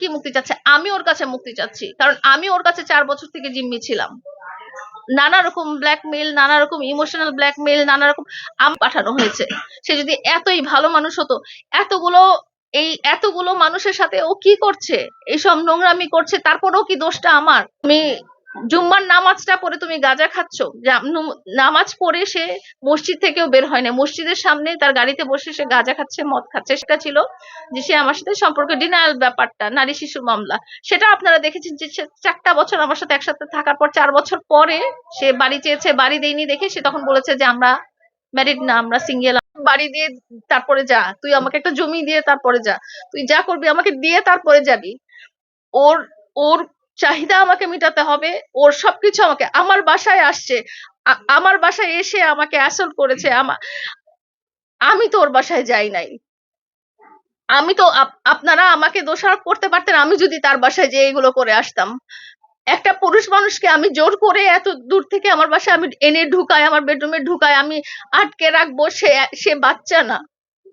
কি মুক্তি চাচ্ছে? আমি ওর কাছে মুক্তি চাচ্ছি। কারণ আমি ওর কাছে চার বছর থেকে জিম্মি ছিলাম। নানা রকম ব্ল্যাকমেল নানা রকম ইমোশনাল ব্ল্যাকমেল নানা রকম আম পাঠানো হয়েছে। সে যদি এতই ভালো মানুষ হতো, এতগুলো এই এতগুলো মানুষের সাথে ও কি করছে? এইসব নোংরামি করছে, তারপরেও কি দোষটা আমার? তুমি জুম্মার নামাজটা পড়ে তুমি গাঁজা খাচ্ছ। নামাজ পড়ে সে মসজিদ থেকেও বের হয় না মসজিদের সামনে তার গাড়িতে বসে সে গাঁজা খাচ্ছে, মদ খাচ্ছে। সেটা ছিল যে সে আমার সাথে সম্পর্ক ডিনায়াল ব্যাপারটা, নারী শিশু মামলা। সেটা আপনারা দেখেছেন যে চারটা বছর আমার সাথে একসাথে থাকার পর চার বছর পরে সে বাড়ি চেয়েছে, বাড়ি দেয়নি দেখে সে তখন বলেছে যে আমরা ম্যারিড না, আমরা সিঙ্গেল বাড়ি দিয়ে তারপরে যা, তুই আমাকে একটা জমি দিয়ে তারপরে যা। তুই যা করবি আমাকে দিয়ে তারপরে যাবি। ওর ওর চাহিদা আমাকে মেটাতে হবে, ওর সবকিছু আমাকে, আমার বাসায় আসছে আমার বাসায় এসে আমাকে অ্যাসল্ট করেছে, আমা, আমি তো ওর বাসায় যাই নাই। আমি তো আপ- আপনারা আমাকে দোষারোপ করতে পারতেন, আমি যদি তার বাসায় যেয়ে এগুলো করে আসতাম। একটা পুরুষ মানুষকে আমি জোর করে এত দূর থেকে আমার বাসায় আমি এনে ঢুকাই, আমার বেডরুমে ঢুকাই, আমি আটকে রাখব, সে সে বাচ্চা না।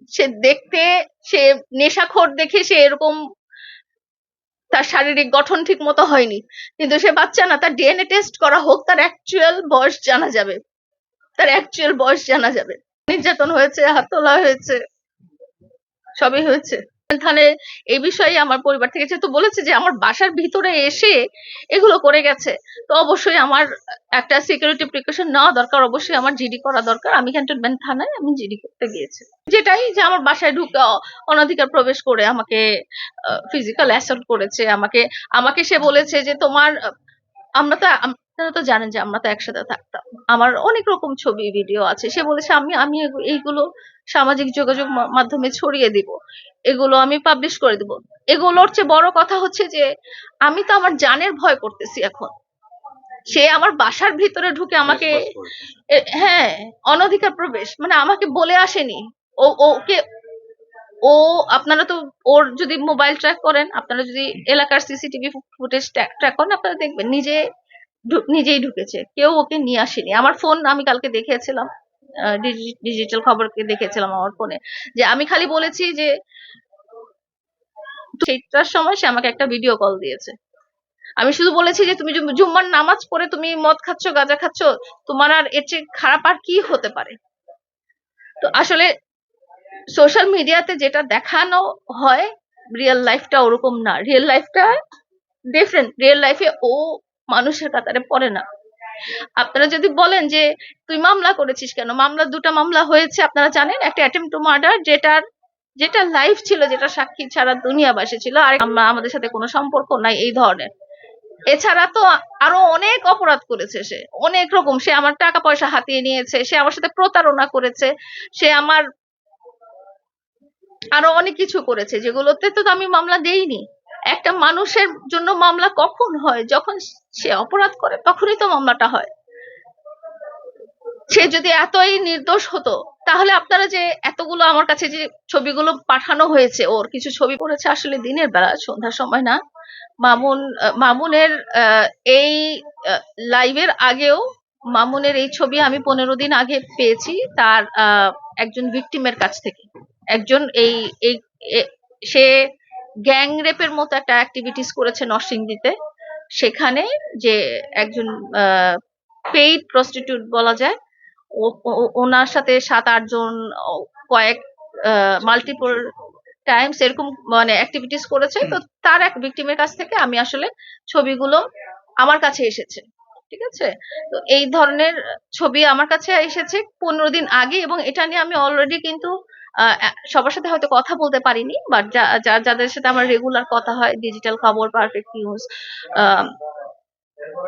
সে দেখতে, সে নেশাখোর দেখে সে এরকম তার শারীরিক গঠন ঠিক মতো হয়নি। কিন্তু সে বাচ্চা না, তার ডিএনএ টেস্ট করা হোক, তার অ্যাকচুয়াল বয়স জানা যাবে। তার অ্যাকচুয়াল বয়স জানা যাবে। নির্যাতন হয়েছে হাত তোলা হয়েছে, সবই হয়েছে। তাহলে এই বিষয়ে আমার পরিবার থেকে যেহেতু বলেছে যে আমার বাসার ভিতরে এসে এগুলো করে গেছে, তো অবশ্যই আমার একটা সিকিউরিটি প্রিকশন নেওয়া দরকার। অবশ্যই আমার জিডি করা দরকার। আমি ক্যান্টনমেন্ট থানায় আমি জিডি করতে গিয়েছি। যেটাই যে আমার বাসায় ঢুকে অনধিকার প্রবেশ করে আমাকে ফিজিক্যাল অ্যাসল্ট করেছে। আমাকে আমাকে সে বলেছে যে তোমার, আমরা তো আপনারা তো জানেন যে আমরা তো একসাথে থাকতাম। আমার অনেক রকম ছবি ভিডিও আছে। সে বলেছে আমি আমি এইগুলো সামাজিক যোগাযোগ মাধ্যমে ছড়িয়ে দিব। এগুলো আমি পাবলিশ করে দিব। এগুলোর চেয়ে বড় কথা হচ্ছে যে আমি তো আমার জানের ভয় করতেছি এখন। সে আমার বাসার ভিতরে ঢুকে আমাকে হ্যাঁ অনধিকার প্রবেশ। মানে আমাকে বলে আসেনি। ও ওকে ও আপনারা তো ওর যদি মোবাইল ট্র্যাক করেন আপনারা যদি এলাকার সিসিটিভি ফুটেজ ট্র্যাক করেন আপনারা দেখবেন নিজে নিজেই ঢুকেছে। কেউ ওকে নিয়ে আসেনি। আমার ফোন আমি কালকে দেখেছিলাম ডিজিটাল খবরকে দেখেছিলাম আমার ফোনে যে আমি খালি বলেছি যে সেইটার সময় সে আমাকে একটা ভিডিও কল দিয়েছে। আমি শুধু বলেছি যে তুমি জুম্মার নামাজ পড়ে তুমি মদ খাচ্ছ, গাঁজা খাচ্ছ, তোমার আর এর চেয়ে খারাপ আর কি হতে পারে? তো আসলে সোশ্যাল মিডিয়াতে যেটা দেখানো হয় রিয়েল লাইফটা ওরকম না। রিয়েল লাইফটা ডিফারেন্ট রিয়েল লাইফে ও মানুষের কাতারে পড়ে না। আপনারা যদি বলেন যে, তুই মামলা করেছিস কেন? মামলা, দুটো মামলা হয়েছে। আপনারা জানেন, একটা অ্যাটেম্প টু মার্ডার যেটার, যেটা লাইফ ছিল, যেটা সাক্ষী ছাড়া দুনিয়াবাসী ছিল, আর আমরা আমাদের সাথে কোনো সম্পর্ক নাই এই ধরনের। এছাড়া তো আরও অনেক অপরাধ করেছে সে, অনেক রকম। সে আমার টাকা পয়সা হাতিয়ে নিয়েছে, সে আমার সাথে প্রতারণা করেছে, সে আমার আরও অনেক কিছু করেছে, যেগুলোতে তো আমি মামলা দেইনি। একটা মানুষের জন্য মামলা কখন হয়? যখন সে অপরাধ করে, তখনই তো মামলাটা হয়। সে যদি এতই নির্দোষ হতো, তাহলে আপনারা যে এতগুলো আমার কাছে যে ছবিগুলো পাঠানো হয়েছে, ওর কিছু ছবি পড়েছে আসলে দিনের বেলা, সন্ধ্যার সময় না, মামুন, মামুনের এই লাইভের আগেও মামুনের এই ছবি আমি পনেরো দিন আগে পেয়েছি তার একজন ভিকটিমের কাছ থেকে। একজন এই সে গ্যাং রেপের মতো একটা অ্যাক্টিভিটিস করেছে নরসিংদীতে। সেখানে যে একজন পেইড প্রস্টিটিউট বলা যায় ওনার সাথে সাত আটজন কয়েক মাল্টিপল টাইমস এরকম মানে অ্যাক্টিভিটিস করেছে। তো তার এক ভিকটিমের কাছ থেকে আমি আসলে ছবিগুলো আমার কাছে এসেছে। ঠিক আছে? তো এই ধরনের ছবি আমার কাছে এসেছে পনেরো দিন আগে এবং এটা নিয়ে আমি অলরেডি কিন্তু সবার সাথে হয়তো কথা বলতে পারিনি বাট যা যাদের সাথে আমার রেগুলার কথা হয় ডিজিটাল খবর পারফেক্ট নিউজ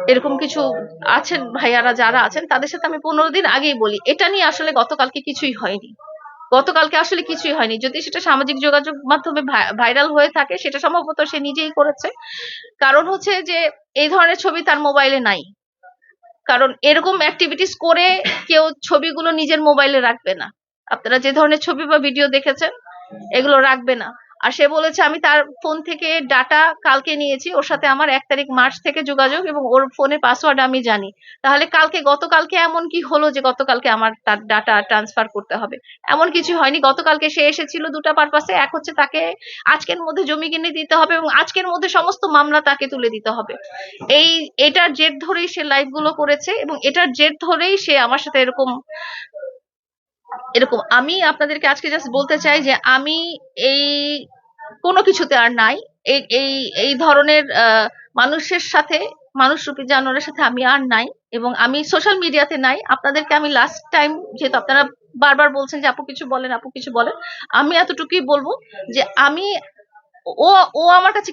এরকম কিছু আছেন, ভাইয়ারা যারা আছেন, তাদের সাথে আমি পনেরো দিন আগেই বলি, এটা নিয়ে আসলে গতকালকে কিছুই হয়নি। গতকালকে আসলে কিছুই হয়নি। যদি সেটা সামাজিক যোগাযোগ মাধ্যমে ভাইরাল হয়ে থাকে, সেটা সম্ভবত সে নিজেই করেছে। কারণ হচ্ছে যে, এই ধরনের ছবি তার মোবাইলে নাই। কারণ এরকম অ্যাক্টিভিটিস করে কেউ ছবিগুলো নিজের মোবাইলে রাখবে না। আপনারা যে ধরনের ছবি বা ভিডিও দেখেছেন, এগুলো রাখবে না। আর সে বলেছে, আমি তার ফোন থেকে ডাটা কালকে নিয়েছি, ওর সাথে আমার এক তারিখ মার্চ থেকে যোগাযোগ এবং ওর ফোনের পাসওয়ার্ড আমি জানি। তাহলে কালকে, গতকালকে এমন কি হলো যে গতকালকে আমার তার ডাটা ট্রান্সফার করতে হবে? এমন কিছু হয়নি। গতকালকে সে এসেছিল দুটা পারপাসে এক হচ্ছে তাকে আজকের মধ্যে জমি কিনে দিতে হবে এবং আজকের মধ্যে সমস্ত মামলা তাকে তুলে দিতে হবে। এই, এটার জেদ ধরেই সে লাইভগুলো করেছে এবং এটার জেদ ধরেই সে আমার সাথে এরকম এরকম, আমি আপনাদেরকে আজকে জাস্ট বলতে চাই যে আমি এই কোনো কিছুতে আর নাই। এই এই ধরনের মানুষের সাথে মানুষরূপী জানোয়ারের সাথে আমি আর নাই এবং আমি সোশ্যাল মিডিয়াতে নাই। আপনাদেরকে আমি লাস্ট টাইম যেহেতু আপনারা বারবার বলছেন যে আপু কিছু বলেন, আপু কিছু বলেন, আমি এতটুকুই বলব যে আমি, ও ও আমার কাছে